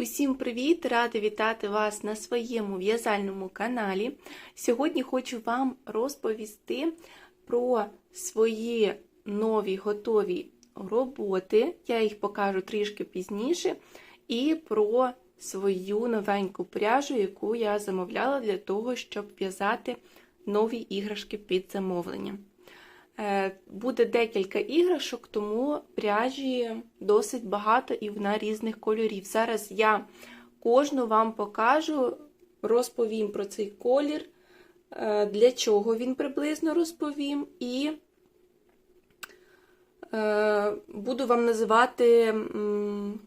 Усім привіт! Рада вітати вас на своєму в'язальному каналі. Сьогодні хочу вам розповісти про свої нові готові роботи. Я їх покажу трішки пізніше, і про свою новеньку пряжу, яку я замовляла для того, щоб в'язати нові іграшки під замовлення. Е, Буде декілька іграшок, тому пряжі досить багато і вона різних кольорів. Зараз я кожну вам покажу, розповім про цей колір, е, для чого він приблизно розповім, і е, буду вам називати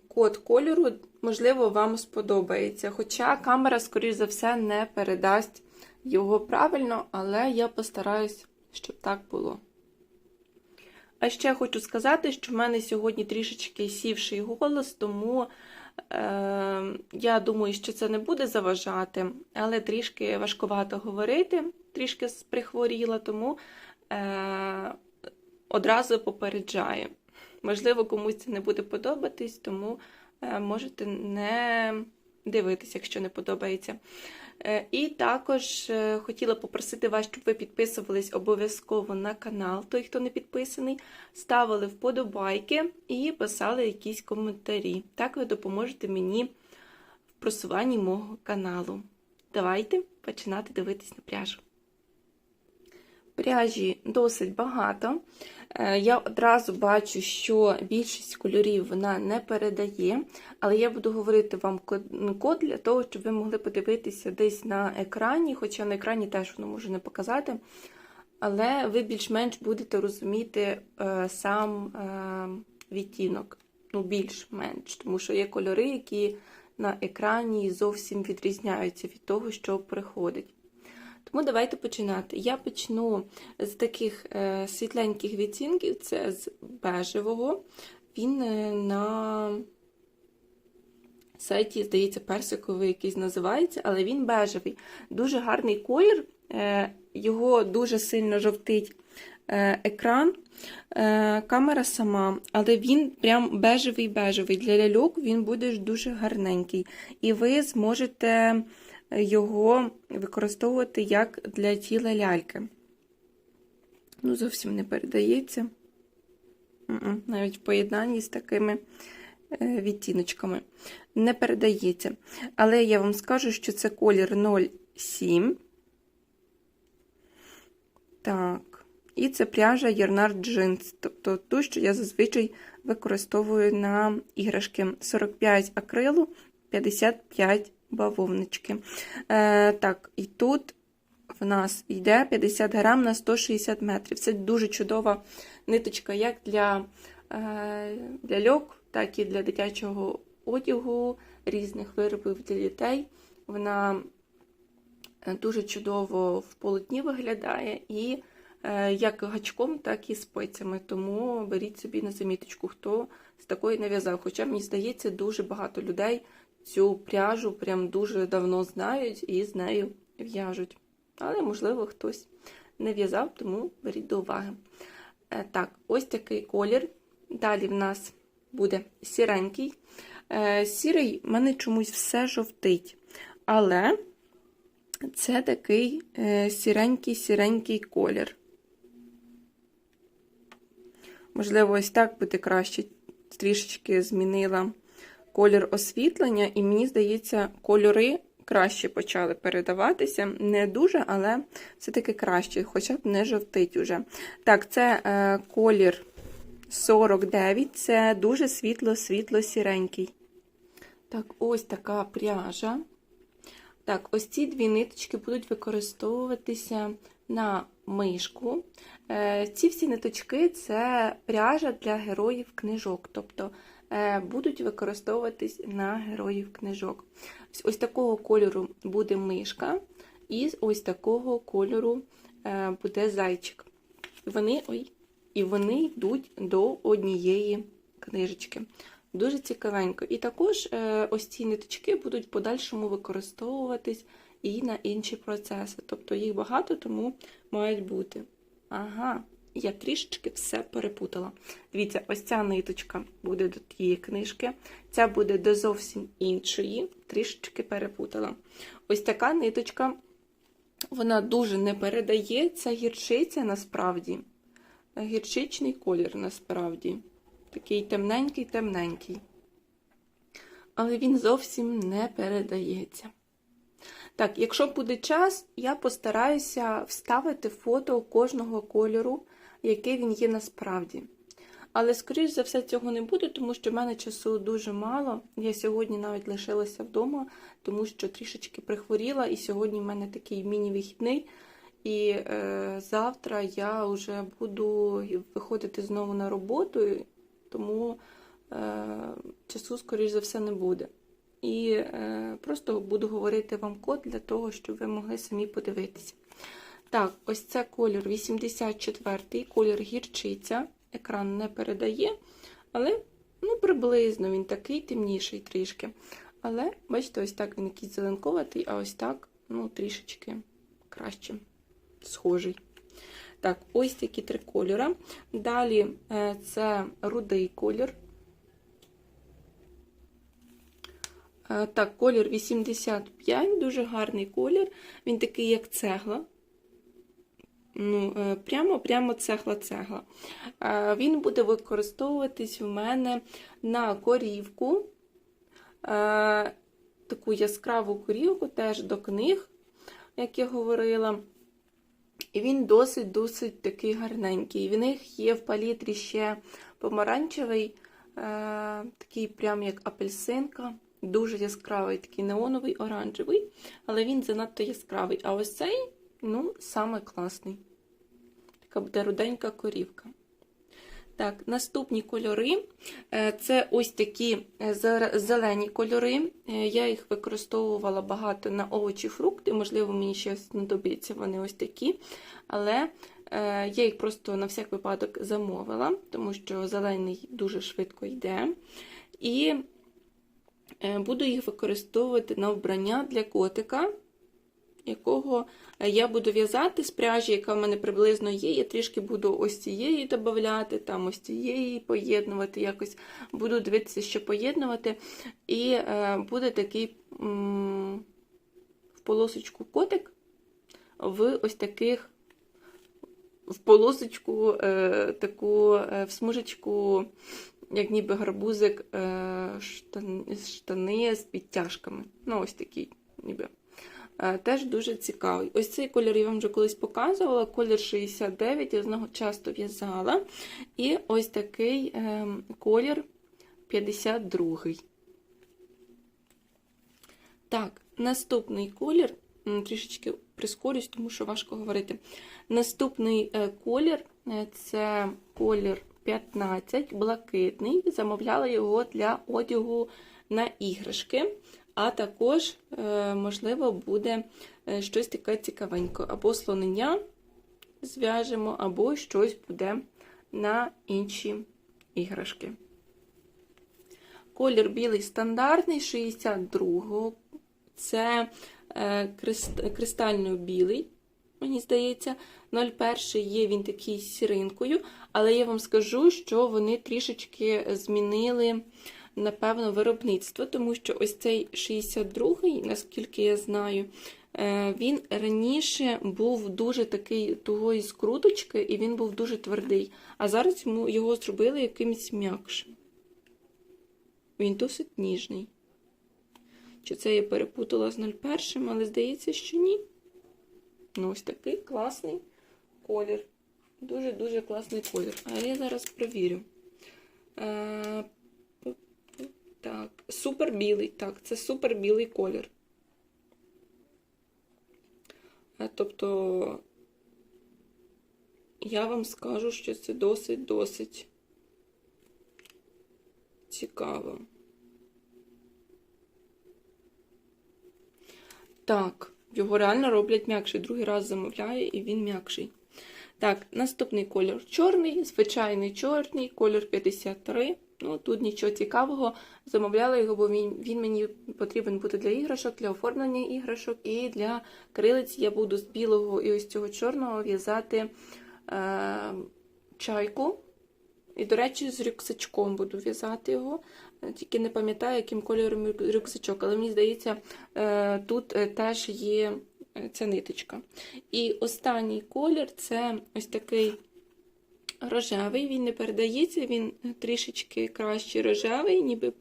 код кольору, можливо, вам сподобається. Хоча камера, скоріш за все, не передасть його правильно, але я постараюсь, щоб так було. А ще хочу сказати, що в мене сьогодні трішечки сівший голос, тому е, я думаю, що це не буде заважати, але трішки важкувато говорити, трішки прихворіла, тому е, одразу попереджаю. Можливо, комусь це не буде подобатись, тому е, можете не дивитися, якщо не подобається. Е, І також е, хотіла попросити вас, щоб ви підписувались обов'язково на канал, той, хто не підписаний, ставили вподобайки і писали якісь коментарі. Так ви допоможете мені в просуванні мого каналу. Давайте починати дивитись на пряжу. Пряжі досить багато. Е, Я одразу бачу, що більшість кольорів вона не передає, але я буду говорити вам код для того, щоб ви могли подивитися десь на екрані, хоча на екрані теж воно може не показати. Але ви більш-менш будете розуміти е, сам е, відтінок, ну, більш-менш, тому що є кольори, які на екрані зовсім відрізняються від того, що приходить. Тому давайте починати. Я почну з таких е, світленьких відцінків, це з бежевого. Він е, на сайті, здається, персиковий якийсь називається, але він бежевий. Дуже гарний колір, е, його дуже сильно жовтить екран, камера сама, але він прям бежевий-бежевий. Для ляльок він буде дуже гарненький. І ви зможете його використовувати як для тіла ляльки. Ну, зовсім не передається. Навіть в поєднанні з такими е, відтіночками. Не передається. Але я вам скажу, що це колір 07. Так. І це пряжа Ярнар Джинс, тобто ту, що я зазвичай використовую на іграшки 45 акрилу, 55 бавовнички. Е, Так, і тут в нас йде 50 грам на 160 метрів. Це дуже чудова ниточка, як для, е, для льок, так і для дитячого одягу, різних виробів для дітей. Вона е, дуже чудово в полотні виглядає і е, як гачком, так і спицями. Тому беріть собі на заміточку, хто з такої нав'язав. Хоча, мені здається, дуже багато людей цю пряжу прям дуже давно знають і з нею в'яжуть. Але, можливо, хтось не в'язав, тому беріть до уваги. Е, так, ось такий колір. Далі в нас буде сіренький. Е, сірий в мене чомусь все жовтить. Але це такий сіренький-сіренький колір. Можливо, ось так буде краще. Трішечки змінила колір освітлення, і мені здається, кольори краще почали передаватися. Не дуже, але все-таки краще, хоча б не жовтить уже. Так, це е, колір 49, це дуже світло-світло-сіренький. Так, ось така пряжа. Так, ось ці дві ниточки будуть використовуватися на мишку. Е, ці всі ниточки це пряжа для героїв книжок. Тобто будуть використовуватись на героїв книжок. Ось такого кольору буде мишка, і ось такого кольору е, буде зайчик. Вони, ой, І вони йдуть до однієї книжечки. Дуже цікавенько. І також е, ось ці ниточки будуть в подальшому використовуватись і на інші процеси. Тобто їх багато, тому мають бути. Ага, я трішечки все перепутала. Дивіться, ось ця ниточка буде до тієї книжки, ця буде до зовсім іншої, трішечки перепутала. Ось така ниточка, вона дуже не передає, це гірчиця насправді. Гірчичний колір насправді. Такий темненький-темненький. Але він зовсім не передається. Так, якщо буде час, я постараюся вставити фото кожного кольору, який він є насправді. Але, скоріш за все, цього не буде, тому що в мене часу дуже мало. Я сьогодні навіть лишилася вдома, тому що трішечки прихворіла, і сьогодні в мене такий міні-вихідний. І е, завтра я вже буду виходити знову на роботу, тому е, часу, скоріш за все, не буде. І е, просто буду говорити вам код для того, щоб ви могли самі подивитися. Так, ось це колір 84-й, колір гірчиця. Екран не передає, але ну, приблизно він такий темніший трішки. Але, бачите, ось так він якийсь зеленковатий, а ось так ну, трішечки краще схожий. Так, ось такі три кольори. Далі е, це рудий колір. Е, Так, колір 85, дуже гарний колір. Він такий, як цегла. Ну, е, Прямо прямо цегла-цегла. Е, Він буде використовуватись у мене на корівку. Е, Таку яскраву корівку, теж до книг, як я говорила. І він досить-досить такий гарненький. В них є в палітрі ще помаранчевий, такий прям як апельсинка. Дуже яскравий, такий неоновий, оранжевий, але він занадто яскравий. А ось цей, ну, саме класний. Така буде руденька корівка. Так, наступні кольори Е, це ось такі е, зелені кольори. Е, Я їх використовувала багато на овочі, фрукти. Можливо, мені ще знадобляться вони ось такі. Але я їх просто на всяк випадок замовила, тому що зелений дуже швидко йде. І Буду їх використовувати на вбрання для котика, якого е, я буду в'язати з пряжі, яка в мене приблизно є. Я трішки буду ось цієї додати, там ось цієї поєднувати, якось буду дивитися, що поєднувати. І е, буде такий в полосочку котик в ось таких. В полосочку, е, таку в смужечку як ніби гарбузик штани, штани з підтяжками. Ну, ось такий, ніби. Е, Теж дуже цікавий. Ось цей колір я вам вже колись показувала, колір 69, я з нього часто в'язала. І ось такий е, колір 52. Так, наступний колір, трішечки прискорюсь, тому що важко говорити. Наступний е, колір е, це колір 15, блакитний. Замовляла його для одягу на іграшки. А також, е, можливо, буде е, щось таке цікавеньке. Або слонення зв'яжемо, або щось буде на інші іграшки. Колір білий стандартний 62-го. Це е, крист- кристально білий, мені здається. 01 є він такий з сіринкою, але я вам скажу, що вони трішечки змінили, напевно, виробництво, тому що ось цей 62-й, наскільки я знаю, е, він раніше був дуже такий тугої скруточки, і він був дуже твердий. А зараз його зробили якимось м'якшим. Він досить ніжний. Чи це я перепутала з 01, але здається, що ні. Ну, ось такий класний колір. Дуже-дуже класний колір. А я зараз провірю. Так, супер білий. Так, це супер білий колір. Е, Тобто, я вам скажу, що це досить-досить цікаво. Так, його реально роблять м'якший. Другий раз замовляю, і він м'якший. Так, наступний колір чорний, звичайний чорний, колір 53. Ну, тут нічого цікавого. Замовляла його, бо він, він мені потрібен буде для іграшок, для оформлення іграшок і для крилиць я буду з білого і ось цього чорного в'язати е, чайку. І, до речі, з рюкзачком буду в'язати його. Тільки не пам'ятаю, яким кольором рю- рюкзачок, але мені здається, е, тут е, теж є е, ця ниточка. І останній колір це ось такий рожевий. Він не передається, він трішечки краще рожевий, ніби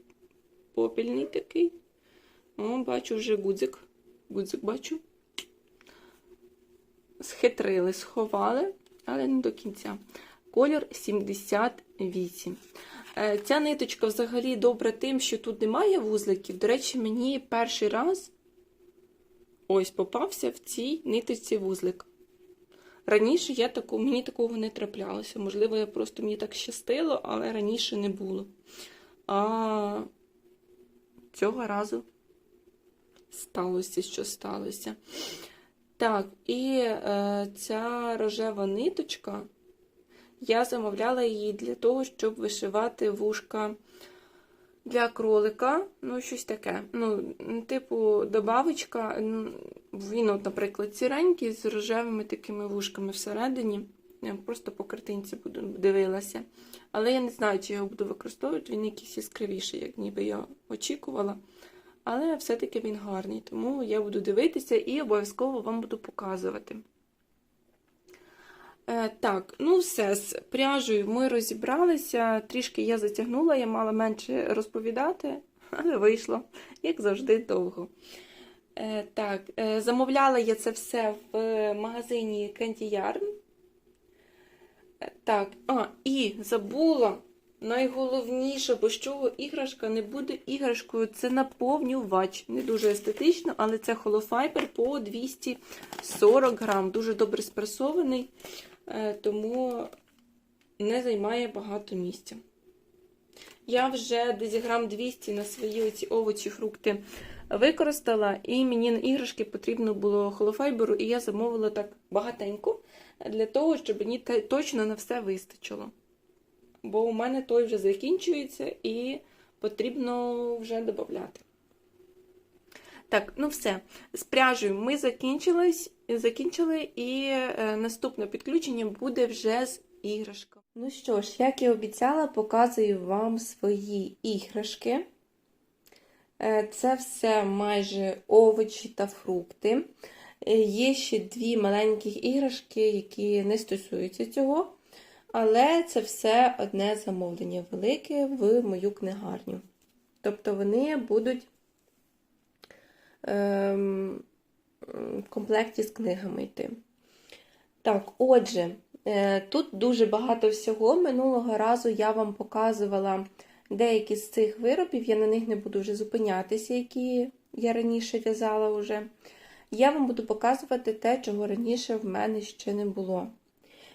попільний такий. О, бачу вже гудзик. Гудзик бачу. Схитрили, сховали, але не до кінця. Колір 78. Е, Ця ниточка взагалі добра тим, що тут немає вузликів. До речі, мені перший раз ось попався в цій ниточці вузлик. Раніше я таку, мені такого не траплялося. Можливо, я просто мені так щастило, але раніше не було. А цього разу сталося, що сталося. Так, і е, ця рожева ниточка, я замовляла її для того, щоб вишивати вушка для кролика. Ну, щось таке. Ну, типу, добавочка. Він, от, наприклад, сіренький з рожевими такими вушками всередині. Я просто по картинці буду дивилася. Але я не знаю, чи його буду використовувати. Він якийсь яскравіший, як ніби я очікувала. Але все-таки він гарний, тому я буду дивитися і обов'язково вам буду показувати. Е, так, ну все, з пряжею ми розібралися. Трішки я затягнула, я мала менше розповідати, але вийшло, як завжди, довго. Е, так, е, замовляла я це все в магазині Candy Yarn. Так, а, і забула найголовніше, бо з чого іграшка не буде іграшкою, це наповнювач. Не дуже естетично, але це холофайбер по 240 грам. Дуже добре спресований, тому не займає багато місця. Я вже десь грам 200 на свої оці овочі, фрукти використала, і мені на іграшки потрібно було холофайберу, і я замовила так багатенько для того, щоб мені точно на все вистачило. Бо у мене той вже закінчується і потрібно вже додати. Так, ну все. З пряжею ми закінчились, закінчили, і е, наступне підключення буде вже з іграшками. Ну що ж, як і обіцяла, показую вам свої іграшки. Е, Це все майже овочі та фрукти. Е, Є ще дві маленькі іграшки, які не стосуються цього. Але це все одне замовлення велике в мою книгарню. Тобто вони будуть в комплекті з книгами йти. Так, отже, е, тут дуже багато всього. Минулого разу я вам показувала деякі з цих виробів, я на них не буду вже зупинятися, які я раніше в'язала вже. Я вам буду показувати те, чого раніше в мене ще не було.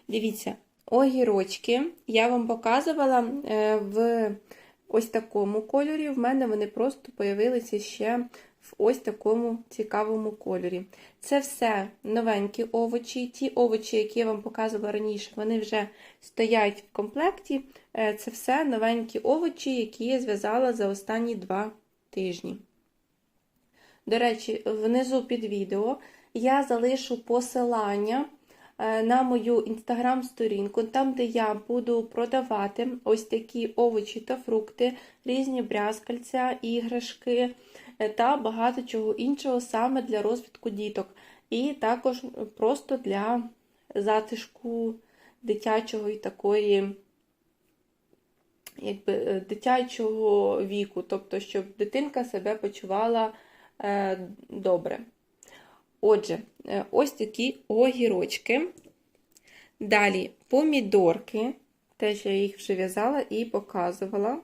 Дивіться, огірочки я вам показувала е, в ось такому кольорі. В мене вони просто появилися ще в ось такому цікавому кольорі. Це все новенькі овочі. Ті овочі, які я вам показувала раніше, вони вже стоять в комплекті. Е, Це все новенькі овочі, які я зв'язала за останні два тижні. До речі, внизу під відео я залишу посилання е, на мою інстаграм-сторінку, там, де я буду продавати ось такі овочі та фрукти, різні брязкальця, іграшки та багато чого іншого саме для розвитку діток. І також просто для затишку дитячого і такої якби, е, дитячого віку, тобто, щоб дитинка себе почувала е, добре. Отже, е, ось такі огірочки. Далі помідорки. Теж я їх вже в'язала і показувала.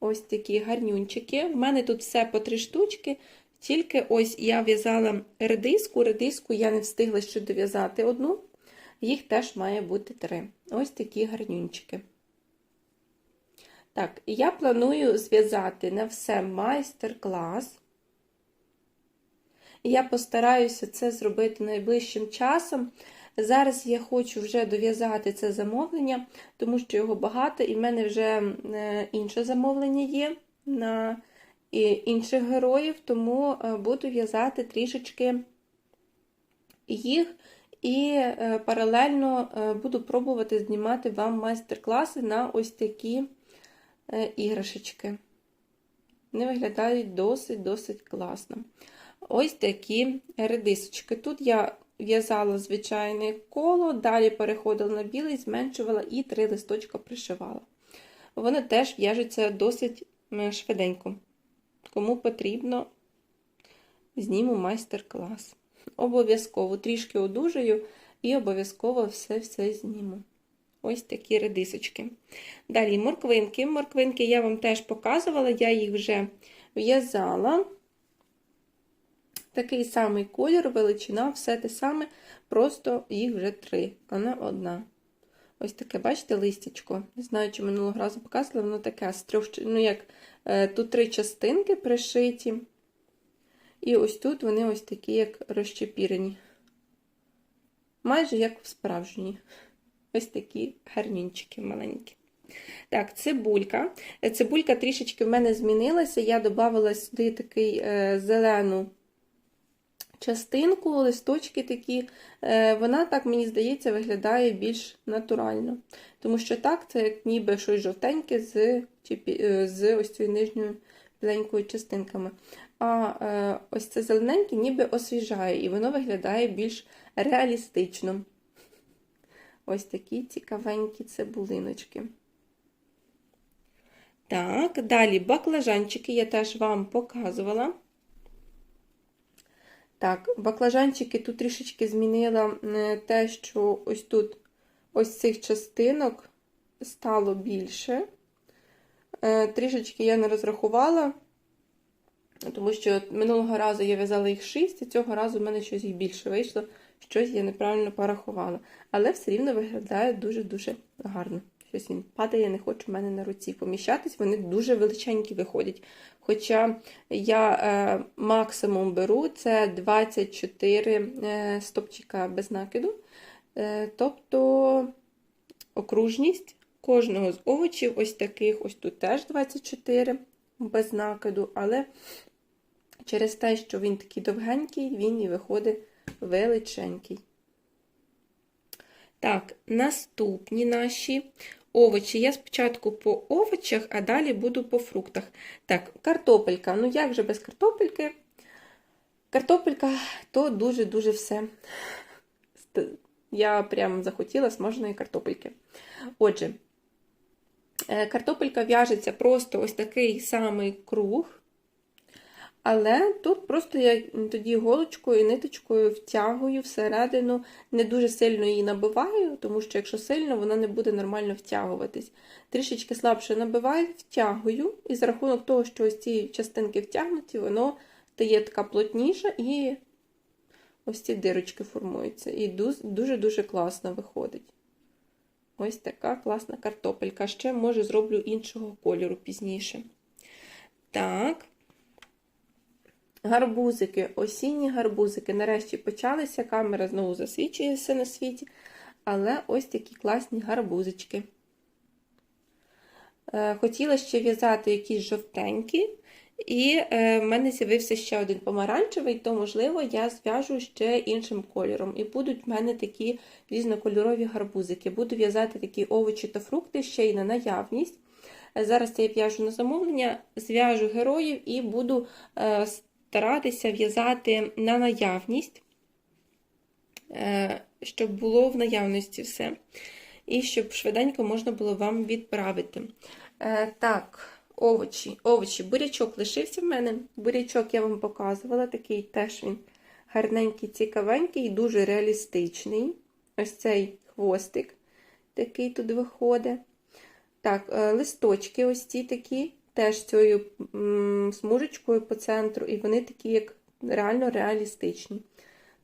Ось такі гарнюнчики. В мене тут все по три штучки. Тільки ось я в'язала редиску. Редиску я не встигла ще дов'язати одну. Їх теж має бути три. Ось такі гарнюнчики. Так, я планую зв'язати на все майстер-клас. Я постараюся це зробити найближчим часом. Зараз я хочу вже дов'язати це замовлення, тому що його багато, і в мене вже е, інше замовлення є на інших героїв, тому е, буду в'язати трішечки їх І е, паралельно буду пробувати знімати вам майстер-класи на ось такі іграшечки. Вони виглядають досить-досить класно. Ось такі редисочки. Тут я в'язала звичайне коло, далі переходила на білий, зменшувала і три листочка пришивала. Вони теж в'яжуться досить швиденько. Кому потрібно, зніму майстер-клас. Обов'язково трішки одужаю і обов'язково все-все зніму. Ось такі редисочки. Далі морквинки. Морквинки я вам теж показувала, я їх вже в'язала. Такий самий колір, величина, все те саме, просто їх вже три, а не одна. Ось таке, бачите, листячко. Не знаю, чи минулого разу показувала, воно таке з трьох, ну як, е, тут три частинки пришиті. І ось тут вони ось такі, як розчепірені. Майже як справжні. Ось такі гарнінчики маленькі. Так, цибулька. Цибулька трішечки в мене змінилася. Я додавала сюди такий е, зелену частинку, листочки такі. Е, вона, так, мені здається, виглядає більш натурально. Тому що так, це як ніби щось жовтеньке з, е, з ось цією нижньою біленькою частинками. А е, ось це зелененьке ніби освіжає, і воно виглядає більш реалістично. Ось такі цікавенькі цибулиночки. Так, далі баклажанчики я теж вам показувала. Так, баклажанчики тут трішечки змінила те, що ось тут ось цих частинок стало більше. Е, трішечки я не розрахувала, тому що минулого разу я в'язала їх 6, і цього разу в мене щось їх більше вийшло, щось я неправильно порахувала. Але все рівно виглядає дуже-дуже гарно. Щось він падає, не хоче в мене на руці поміщатись, вони дуже величенькі виходять. Хоча я е, максимум беру це 24 е, стопчика без накиду. Е, тобто окружність кожного з овочів, ось таких, ось тут теж 24 без накиду, але через те, що він такий довгенький, він і виходить величенький. Так, наступні наші овочі. Я спочатку по овочах, а далі буду по фруктах. Так, картопелька. Ну, як же без картопельки? Картопелька то дуже-дуже все. Я прям захотіла смаженої картопельки. Отже, е, картопелька в'яжеться просто ось такий самий круг. Але тут просто я тоді голочкою і ниточкою втягую всередину, не дуже сильно її набиваю, тому що якщо сильно, вона не буде нормально втягуватись. Трішечки слабше набиваю, втягую, і за рахунок того, що ось ці частинки втягнуті, воно стає така плотніша і ось ці дирочки формуються. І дуже-дуже класно виходить. Ось така класна картопелька. Ще, може, зроблю іншого кольору пізніше. Так. Гарбузики, осінні гарбузики. Нарешті почалися. Камера знову засвічує все на світі. Але ось такі класні гарбузички. Е, хотіла ще в'язати якісь жовтенькі, і е, в мене з'явився ще один помаранчевий, то, можливо, я зв'яжу ще іншим кольором. І будуть в мене такі різнокольорові гарбузики. Буду в'язати такі овочі та фрукти ще й на наявність. Е, зараз я в'яжу на замовлення, зв'яжу героїв і буду старатися в'язати на наявність, е, щоб було в наявності все. І щоб швиденько можна було вам відправити. Е, так, овочі. овочі. Бурячок лишився в мене. Бурячок я вам показувала, такий теж він гарненький, цікавенький, дуже реалістичний. Ось цей хвостик, такий тут виходить. Так, е, листочки ось ці такі теж цією смужечкою по центру, і вони такі, як реально реалістичні.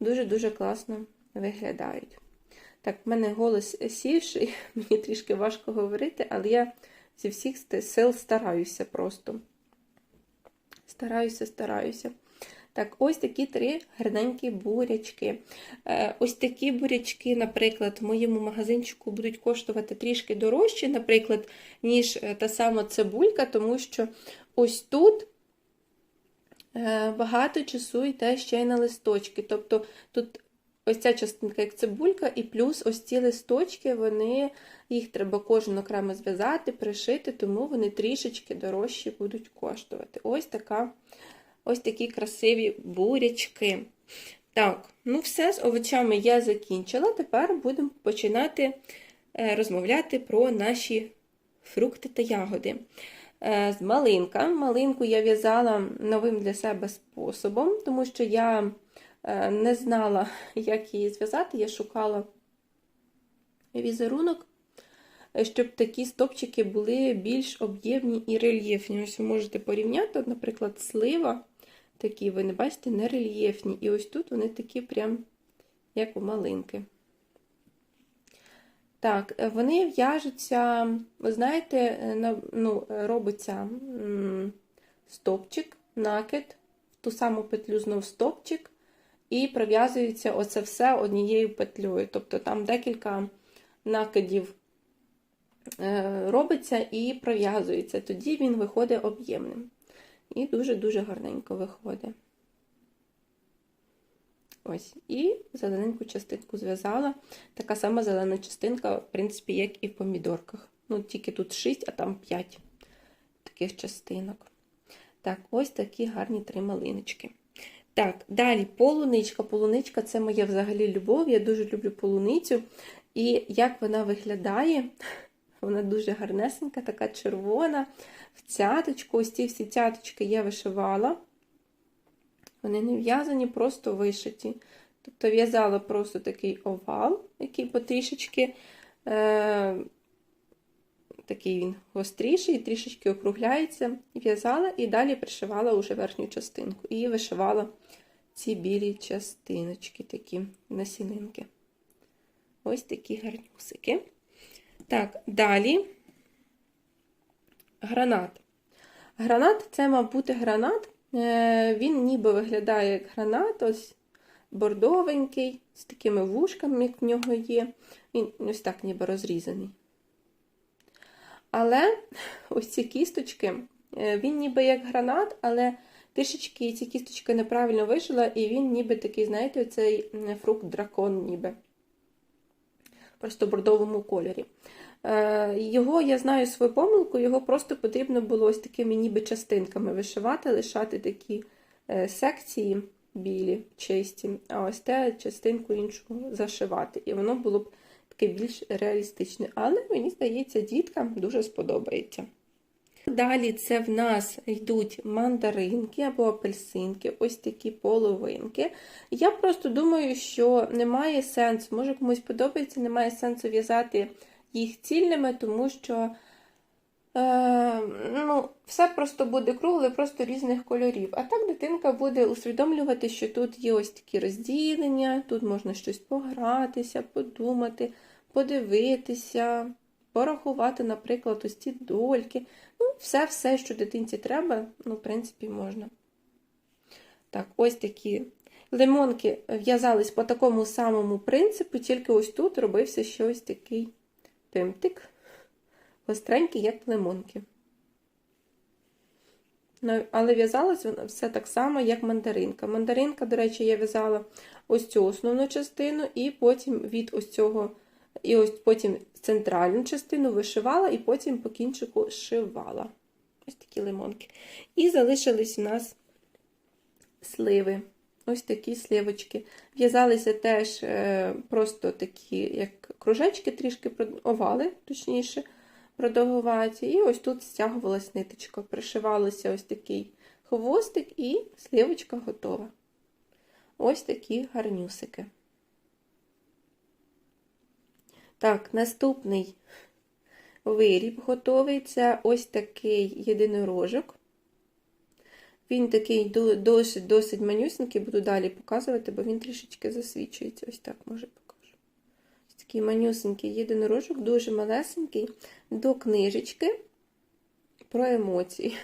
Дуже-дуже класно виглядають. Так, в мене голос сівший, мені трішки важко говорити, але я зі всіх сил стараюся просто. Стараюся, стараюся. Так, ось такі три гарненькі бурячки. Е, ось такі бурячки, наприклад, в моєму магазинчику будуть коштувати трішки дорожче, наприклад, ніж е, та сама цибулька, тому що ось тут е, багато часу йде ще й на листочки. Тобто тут ось ця частинка як цибулька, і плюс ось ці листочки, вони, їх треба кожен окремо зв'язати, пришити, тому вони трішечки дорожчі будуть коштувати. Ось така, ось такі красиві бурячки. Так, ну все з овочами я закінчила. Тепер будемо починати е, розмовляти про наші фрукти та ягоди. Е, З малинка. Малинку я в'язала новим для себе способом, тому що я е, не знала, як її зв'язати. Я шукала візерунок, щоб такі стопчики були більш об'ємні і рельєфні. Ось ви можете порівняти, наприклад, слива. Такі, ви не бачите, не рельєфні. І ось тут вони такі прям, як у малинки. Так, е, вони в'яжуться, ви знаєте, е, ну, е, робиться стопчик, накид, в ту саму петлю знов стопчик, і пров'язується оце все однією петлею. Тобто там декілька накидів робиться і пров'язується. Тоді він виходить об'ємним. І дуже-дуже гарненько виходить. Ось, і зелененьку частинку зв'язала. Така сама зелена частинка, в принципі, як і в помідорках. Ну, тільки тут 6, а там 5 таких частинок. Так, ось такі гарні три малиночки. Так, далі полуничка. Полуничка це моя взагалі любов. Я дуже люблю полуницю. І як вона виглядає, вона дуже гарнесенька, така червона, в цяточку. Ось ці всі цяточки я вишивала. Вони не в'язані, просто вишиті. Тобто в'язала просто такий овал, який потрішечки, е, такий він гостріший, трішечки округляється. В'язала і далі пришивала уже верхню частинку. І вишивала ці білі частиночки, такі насінинки. Ось такі гарнюсики. Так, далі гранат. Гранат це, мав бути гранат. Е, Він ніби виглядає як гранат, ось бордовенький, з такими вушками, як в нього є. Він ось так ніби розрізаний. Але ось ці кісточки, е, він ніби як гранат, але трішечки ці кісточки неправильно вишила, і він ніби такий, знаєте, цей фрукт дракон ніби. Просто бордовому кольорі. Е, Його, я знаю свою помилку, його просто потрібно було ось такими ніби частинками вишивати, лишати такі е, секції білі, чисті, а ось те частинку іншу зашивати. І воно було б таке більш реалістичне. Але мені здається, діткам дуже сподобається. Далі це в нас йдуть мандаринки або апельсинки, ось такі половинки. Я просто думаю, що немає сенсу, може комусь подобається, немає сенсу в'язати їх цільними, тому що е, ну, все просто буде кругле, просто різних кольорів. А так дитинка буде усвідомлювати, що тут є ось такі розділення, тут можна щось погратися, подумати, подивитися, порахувати, наприклад, ось ці дольки. Ну, все-все, що дитинці треба, ну, в принципі, можна. Так, ось такі лимонки в'язались по такому самому принципу, тільки ось тут робився ще ось такий тимтик, гостренький, як лимонки. Ну, Але в'язалась вона все так само, як мандаринка. Мандаринка, до речі, я в'язала ось цю основну частину, і потім від ось цього, і ось потім центральну частину вишивала, і потім по кінчику шивала. Ось такі лимонки. І залишились у нас сливи. Ось такі сливочки. В'язалися теж е, просто такі, як кружечки, трішки овали, точніше, продовгуваті. І ось тут стягувалась ниточка. Пришивалося ось такий хвостик, і сливочка готова. Ось такі гарнюсики. Так, наступний виріб готовий. Це ось такий єдинорожок. Він такий досить досить манюсенький, буду далі показувати, бо він трішечки засвічується. Ось так, може, покажу. Ось такий манюсенький єдинорожок, дуже малесенький, до книжечки про емоції.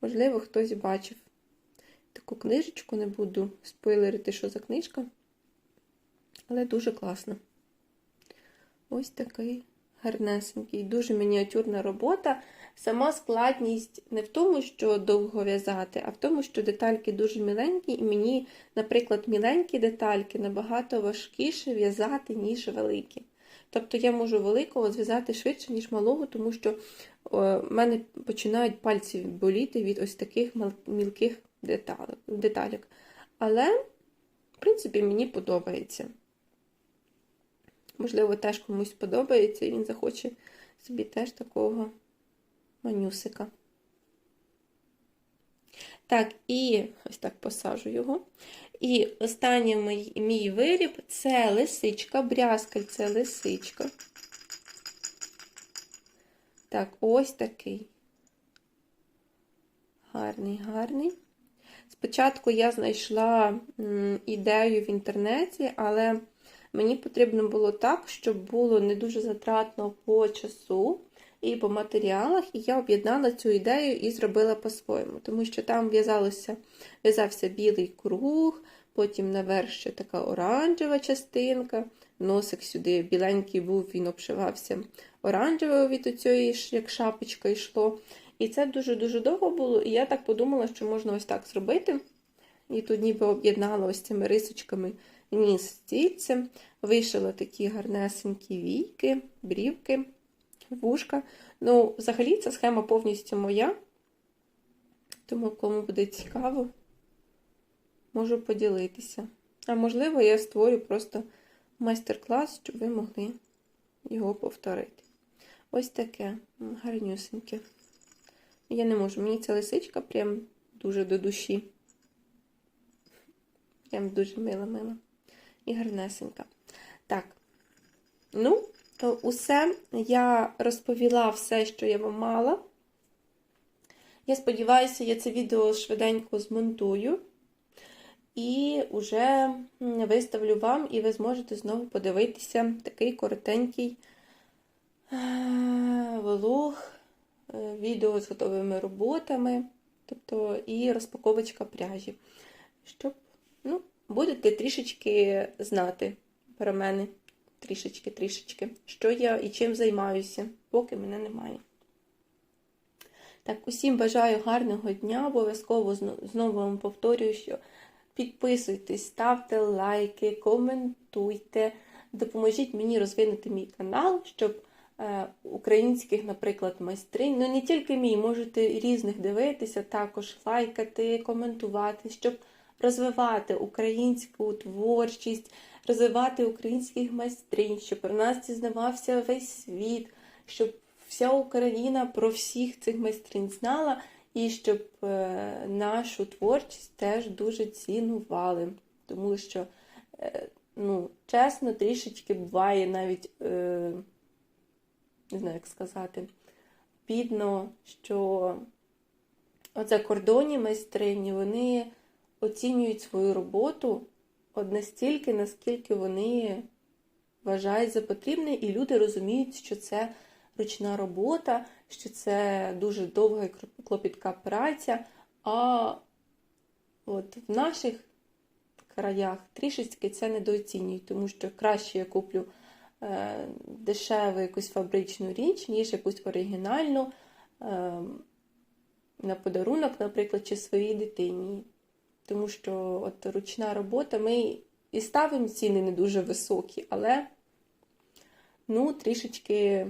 Можливо, хтось бачив таку книжечку, не буду спойлерити, що за книжка. Але дуже класно. Ось такий гарнесенький, дуже мініатюрна робота. Сама складність не в тому, що довго в'язати, а в тому, що детальки дуже міленькі, і мені, наприклад, міленькі детальки набагато важкіше в'язати, ніж великі. Тобто я можу великого зв'язати швидше, ніж малого, тому що в мене починають пальці боліти від ось таких мілких деталек. Але, в принципі, мені подобається. Можливо, теж комусь подобається, і він захоче собі теж такого манюсика. Так, і ось так посажу його. І останній мій, мій виріб це лисичка, брязкаль це лисичка. Так, ось такий. Гарний, гарний. Спочатку я знайшла ідею в інтернеті, але мені потрібно було так, щоб було не дуже затратно по часу і по матеріалах, і я об'єднала цю ідею і зробила по-своєму, тому що там в'язався білий круг, потім наверх ще така оранжева частинка, носик сюди біленький був, він обшивався оранжевою від оцієї, як шапочка йшло. І це дуже-дуже довго було, і я так подумала, що можна ось так зробити. І тут ніби об'єднала ось цими рисочками ніс стільцем, вишила такі гарнесенькі війки, брівки, вушка. Ну, взагалі, ця схема повністю моя. Тому, кому буде цікаво, можу поділитися. А можливо, я створю просто майстер-клас, щоб ви могли його повторити. Ось таке гарнюсеньке. Я не можу, мені ця лисичка прям дуже до душі. Прям дуже мила-мила. І гарнесенька. Так. Ну, усе. Я розповіла все, що я вам мала. Я сподіваюся, я це відео швиденько змонтую. І вже виставлю вам, і ви зможете знову подивитися такий коротенький влог, відео з готовими роботами, тобто і розпаковочка пряжі. Щоб, будете трішечки знати про мене, трішечки-трішечки, що я і чим займаюся, поки мене немає. Так, усім бажаю гарного дня. Обов'язково знову вам повторюю, що підписуйтесь, ставте лайки, коментуйте, допоможіть мені розвинути мій канал, щоб е, українських, наприклад, майстринь, ну не тільки мій, можете різних дивитися, також лайкати, коментувати, щоб розвивати українську творчість, розвивати українських майстринь, щоб про нас дізнавався весь світ, щоб вся Україна про всіх цих майстринь знала, і щоб е, нашу творчість теж дуже цінували. Тому що, е, ну, чесно, трішечки буває навіть, е, не знаю, як сказати, бідно, що оце кордонні майстрині, вони оцінюють свою роботу от настільки, наскільки вони вважають за потрібне, і люди розуміють, що це ручна робота, що це дуже довга і клопітка праця. А от в наших краях трішечки це недооцінюють, тому що краще я куплю е, дешеву якусь фабричну річ, ніж якусь оригінальну е, на подарунок, наприклад, чи своїй дитині. Тому що от ручна робота, ми і ставимо ціни не дуже високі, але ну, трішечки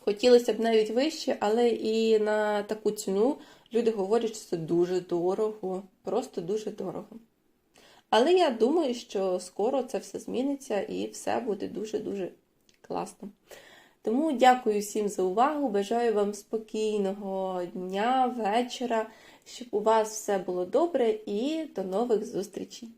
хотілося б навіть вище, але і на таку ціну люди говорять, що це дуже дорого, просто дуже дорого. Але я думаю, що скоро це все зміниться і все буде дуже-дуже класно. Тому дякую всім за увагу. Бажаю вам спокійного дня, вечора, щоб у вас все було добре і до нових зустрічей!